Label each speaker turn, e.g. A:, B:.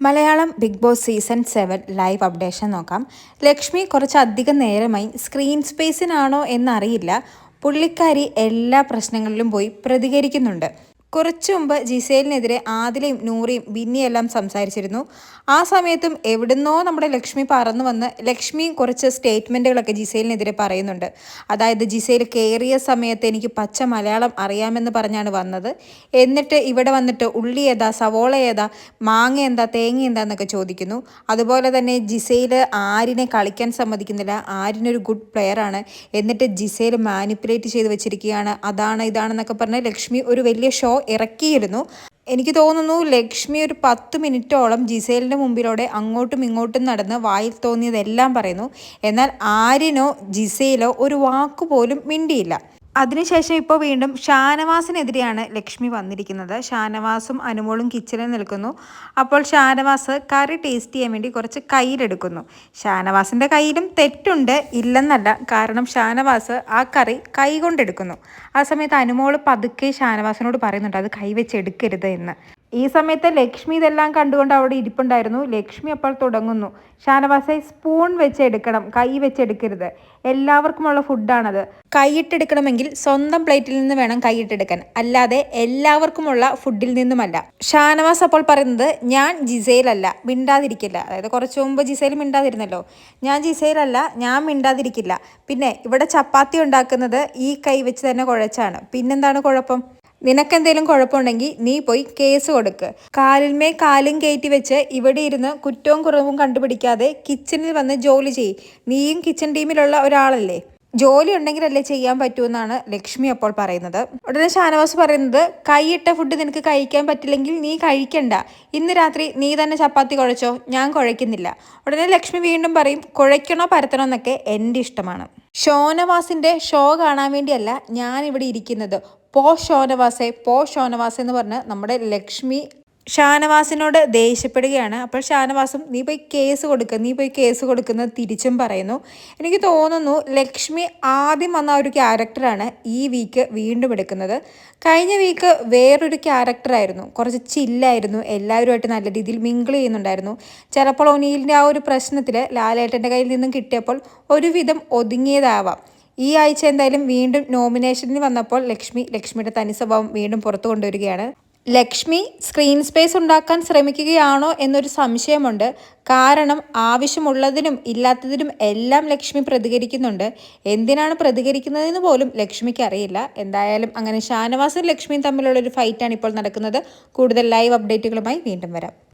A: Malayalam big boss season seven live updation നോക്കാം. ലക്ഷ്മി കുറച്ചധികം നേരമായി സ്ക്രീൻ സ്പേസിനാണോ എന്നറിയില്ല. പുള്ളിക്കാരി എല്ലാ പ്രശ്നങ്ങളിലും പോയി പ്രതികരിക്കുന്നുണ്ട്. കുറച്ചു മുമ്പ് ജിസേലിനെതിരെ ആദിലയും നൂറിയും ബിന്നിയെല്ലാം സംസാരിച്ചിരുന്നു. ആ സമയത്തും എവിടുന്നോ നമ്മുടെ ലക്ഷ്മി പറന്നു വന്ന് ലക്ഷ്മിയും കുറച്ച് സ്റ്റേറ്റ്മെന്റുകളൊക്കെ ജിസേലിനെതിരെ പറയുന്നുണ്ട്. അതായത് ജിസേൽ കയറിയ സമയത്ത് എനിക്ക് പച്ച മലയാളം അറിയാമെന്ന് പറഞ്ഞാണ് വന്നത്. എന്നിട്ട് ഇവിടെ വന്നിട്ട് ഉള്ളി ഏതാ സവോള ഏതാ മാങ്ങ എന്താ തേങ്ങ എന്താ എന്നൊക്കെ ചോദിക്കുന്നു. അതുപോലെ തന്നെ ജിസേൽ ആരിനെ കളിക്കാൻ സമ്മതിക്കുന്നില്ല. ആരിനൊരു ഗുഡ് പ്ലെയർ ആണ്. എന്നിട്ട് ജിസേൽ മാനിപ്പുലേറ്റ് ചെയ്ത് വെച്ചിരിക്കുകയാണ്. അതാണ് ഇതാണെന്നൊക്കെ പറഞ്ഞ് ലക്ഷ്മി ഒരു വലിയ ഷോ ഇറക്കിയിരുന്നു. എനിക്ക് തോന്നുന്നു ലക്ഷ്മി ഒരു പത്ത് മിനിറ്റോളം ജിസേലിന്റെ മുമ്പിലൂടെ അങ്ങോട്ടും ഇങ്ങോട്ടും നടന്ന് വായിൽ തോന്നിയതെല്ലാം പറയുന്നു. എന്നാൽ ആരിനോ ജിസേലോ ഒരു വാക്കുപോലും മിണ്ടിയില്ല. അതിനുശേഷം ഇപ്പോൾ വീണ്ടും ഷാനവാസിനെതിരെയാണ് ലക്ഷ്മി വന്നിരിക്കുന്നത്. ഷാനവാസും അനുമോളും കിച്ചണിൽ നിൽക്കുന്നു. അപ്പോൾ ഷാനവാസ് കറി ടേസ്റ്റ് ചെയ്യാൻ വേണ്ടി കുറച്ച് കയ്യിലെടുക്കുന്നു. ഷാനവാസിന്റെ കയ്യിലും തെറ്റുണ്ട് ഇല്ലെന്നല്ല. കാരണം ഷാനവാസ് ആ കറി കൈ കൊണ്ടെടുക്കുന്നു ആ സമയത്ത് അനുമോൾ പതുക്കെ ഷാനവാസിനോട് പറയുന്നുണ്ട് അത് കൈവച്ച് എടുക്കരുത് എന്ന്. ഈ സമയത്ത് ലക്ഷ്മി ഇതെല്ലാം കണ്ടുകൊണ്ട് അവിടെ ഇരിപ്പുണ്ടായിരുന്നു. ലക്ഷ്മി അപ്പോൾ തുടങ്ങുന്നു. ഷാനവാസെ സ്പൂൺ വെച്ച് എടുക്കണം. കൈ വെച്ച് എടുക്കരുത്. എല്ലാവർക്കുമുള്ള ഫുഡാണത് കൈയിട്ടെടുക്കണമെങ്കിൽ സ്വന്തം പ്ലേറ്റിൽ നിന്ന് വേണം കൈയിട്ടെടുക്കാൻ അല്ലാതെ എല്ലാവർക്കുമുള്ള ഫുഡിൽ നിന്നുമല്ല. ഷാനവാസ് അപ്പോൾ പറയുന്നത് ഞാൻ ജിസയിലല്ല മിണ്ടാതിരിക്കില്ല. അതായത് കുറച്ച് മുമ്പ് ജിസയിൽ മിണ്ടാതിരുന്നല്ലോ. ഞാൻ ജിസയിലല്ല ഞാൻ മിണ്ടാതിരിക്കില്ല. പിന്നെ ഇവിടെ ചപ്പാത്തി ഉണ്ടാക്കുന്നത് ഈ കൈ വെച്ച് തന്നെ കുഴച്ചാണ്. പിന്നെന്താണ് കുഴപ്പം? നിനക്കെന്തേലും കുഴപ്പമുണ്ടെങ്കിൽ നീ പോയി കേസ് കൊടുക്ക്. കാലിന്മേ കാലും കയറ്റി വെച്ച് ഇവിടെ ഇരുന്ന് കുറ്റവും കുറവും കണ്ടുപിടിക്കാതെ കിച്ചണിൽ വന്ന് ജോലി ചെയ് നീയും കിച്ചൺ ടീമിലുള്ള ഒരാളല്ലേ? ജോലി ഉണ്ടെങ്കിലല്ലേ ചെയ്യാൻ പറ്റുമെന്നാണ് ലക്ഷ്മി അപ്പോൾ പറയുന്നത്. ഉടനെ ഷാനവാസ് പറയുന്നത് കൈയിട്ട ഫുഡ് നിനക്ക് കഴിക്കാൻ പറ്റില്ലെങ്കിൽ നീ കഴിക്കണ്ട. ഇന്ന് രാത്രി നീ തന്നെ ചപ്പാത്തി കുഴച്ചോ? ഞാൻ കുഴയ്ക്കുന്നില്ല. ഉടനെ ലക്ഷ്മി വീണ്ടും പറയും കുഴയ്ക്കണോ പരത്തണോ എന്നൊക്കെ എന്റെ ഇഷ്ടമാണ്. ഷോനവാസിന്റെ ഷോ കാണാൻ വേണ്ടിയല്ല ഞാൻ ഇവിടെ ഇരിക്കുന്നത്. പോ ഷോനവാസെ പോ ഷോനവാസെ എന്ന് പറഞ്ഞ് നമ്മുടെ ലക്ഷ്മി ഷാനവാസിനോട് ദേഷ്യപ്പെടുകയാണ്. അപ്പോൾ ഷാനവാസും നീ പോയി കേസ് കൊടുക്കുക നീ പോയി കേസ് കൊടുക്കുന്ന തിരിച്ചും പറയുന്നു. എനിക്ക് തോന്നുന്നു ലക്ഷ്മി ആദ്യം വന്ന ഒരു ക്യാരക്ടറാണ് ഈ വീക്ക് വീണ്ടും എടുക്കുന്നത്. കഴിഞ്ഞ വീക്ക് വേറൊരു ക്യാരക്ടറായിരുന്നു കുറച്ച് ചില്ലായിരുന്നു എല്ലാവരുമായിട്ട് നല്ല രീതിയിൽ മിങ്കിൾ ചെയ്യുന്നുണ്ടായിരുന്നു. ചിലപ്പോൾ ഒനീലിന്റെ ആ ഒരു പ്രശ്നത്തിൽ ലാലേട്ടന്റെ കയ്യിൽ നിന്നും കിട്ടിയപ്പോൾ ഒരുവിധം ഒതുങ്ങിയതാവാം. ഈ ആഴ്ച എന്തായാലും വീണ്ടും നോമിനേഷനിൽ വന്നപ്പോൾ ലക്ഷ്മി ലക്ഷ്മിയുടെ തനി സ്വഭാവം വീണ്ടും പുറത്തു കൊണ്ടുവരികയാണ്. ലക്ഷ്മി സ്ക്രീൻ സ്പേസ് ഉണ്ടാക്കാൻ ശ്രമിക്കുകയാണോ എന്നൊരു സംശയമുണ്ട്. കാരണം ആവശ്യമുള്ളതിനും ഇല്ലാത്തതിനും എല്ലാം ലക്ഷ്മി പ്രതികരിക്കുന്നുണ്ട്. എന്തിനാണ് പ്രതികരിക്കുന്നതെന്ന് പോലും ലക്ഷ്മിക്ക് അറിയില്ല. എന്തായാലും അങ്ങനെ ഷാനവാസും ലക്ഷ്മിയും തമ്മിലുള്ള ഒരു ഫൈറ്റാണ് ഇപ്പോൾ നടക്കുന്നത്. കൂടുതൽ ലൈവ് അപ്ഡേറ്റുകളുമായി വീണ്ടും വരാം.